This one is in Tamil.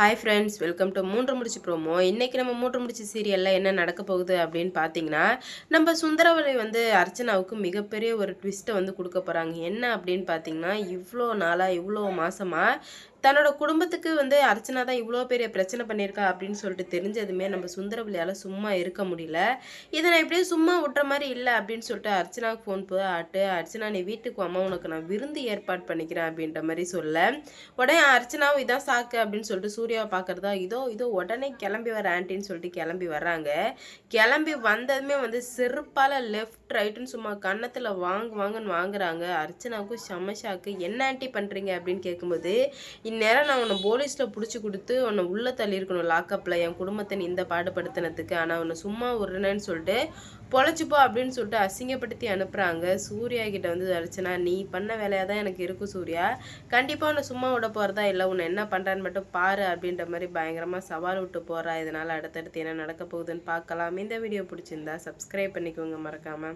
ஹாய் ஃப்ரெண்ட்ஸ் வெல்கம் டு மூன்று முடிச்சு ப்ரோமோ இன்றைக்கி நம்ம மூன்று முடிச்சு சீரியலில் என்ன நடக்க போகுது அப்படின்னு பார்த்தீங்கன்னா நம்ம சுந்தரவலை வந்து அர்ச்சனாவுக்கு மிகப்பெரிய ஒரு ட்விஸ்ட்டை வந்து கொடுக்க போகிறாங்க என்ன அப்படின்னு பார்த்தீங்கன்னா இவ்வளோ நாளாக இவ்வளோ மாதமாக தன்னோட குடும்பத்துக்கு வந்து அர்ச்சனா தான் இவ்வளோ பெரிய பிரச்சனை பண்ணியிருக்கா அப்படின்னு சொல்லிட்டு தெரிஞ்சதுமே நம்ம சுந்தரவல்லியால் சும்மா இருக்க முடியல. இதை நான் எப்படியும் சும்மா விட்டுற மாதிரி இல்லை அப்படின்னு சொல்லிட்டு அர்ச்சனாவுக்கு ஃபோன் போய் ஆட்டு அர்ச்சனா நீ வீட்டுக்கு அம்மா உனக்கு நான் விருந்து ஏற்பாடு பண்ணிக்கிறேன் அப்படின்ற மாதிரி சொல்ல உடனே அர்ச்சனாவும் இதான் சாக்கு அப்படின்னு சொல்லிட்டு சூர்யாவை பார்க்குறதா இதோ இதோ உடனே கிளம்பி வர ஆன்ட்டின்னு சொல்லிட்டு கிளம்பி வர்றாங்க. கிளம்பி வந்ததுமே வந்து செருப்பால் லெஃப்ட் ரைட்டுன்னு சும்மா கன்னத்தில் வாங்கு வாங்கன்னு வாங்குறாங்க. அர்ச்சனாவுக்கும் ஷமஷாக்கு என்ன ஆன்ட்டி பண்ணுறீங்க அப்படின்னு கேட்கும்போது இந்நேரம் நான் உன்னை போலீஸில் பிடிச்சி கொடுத்து உன்னை உள்ளே தள்ளியிருக்கணும் லாக்கப்பில் என் குடும்பத்தை நீ இந்த பாடுபடுத்தினதுக்கு. ஆனால் உன்னை சும்மா விடுறேன்னு சொல்லிட்டு பொழைச்சிப்போ அப்படின்னு சொல்லிட்டு அசிங்கப்படுத்தி அனுப்புகிறாங்க சூர்யா கிட்ட வந்து அர்ச்சனா நீ பண்ண வேலையாக தான் எனக்கு இருக்கும் சூர்யா. கண்டிப்பாக உன்னை சும்மா விட போகிறதா இல்லை உன்னை என்ன பண்ணுறான்னு மட்டும் பாரு அப்படின்ற மாதிரி பயங்கரமாக சவால் விட்டு போகிறா இதனால் அடுத்தடுத்து என்ன நடக்க போகுதுன்னு பார்க்கலாம். இந்த வீடியோ பிடிச்சிருந்தா சப்ஸ்கிரைப் பண்ணிக்கோங்க மறக்காமல்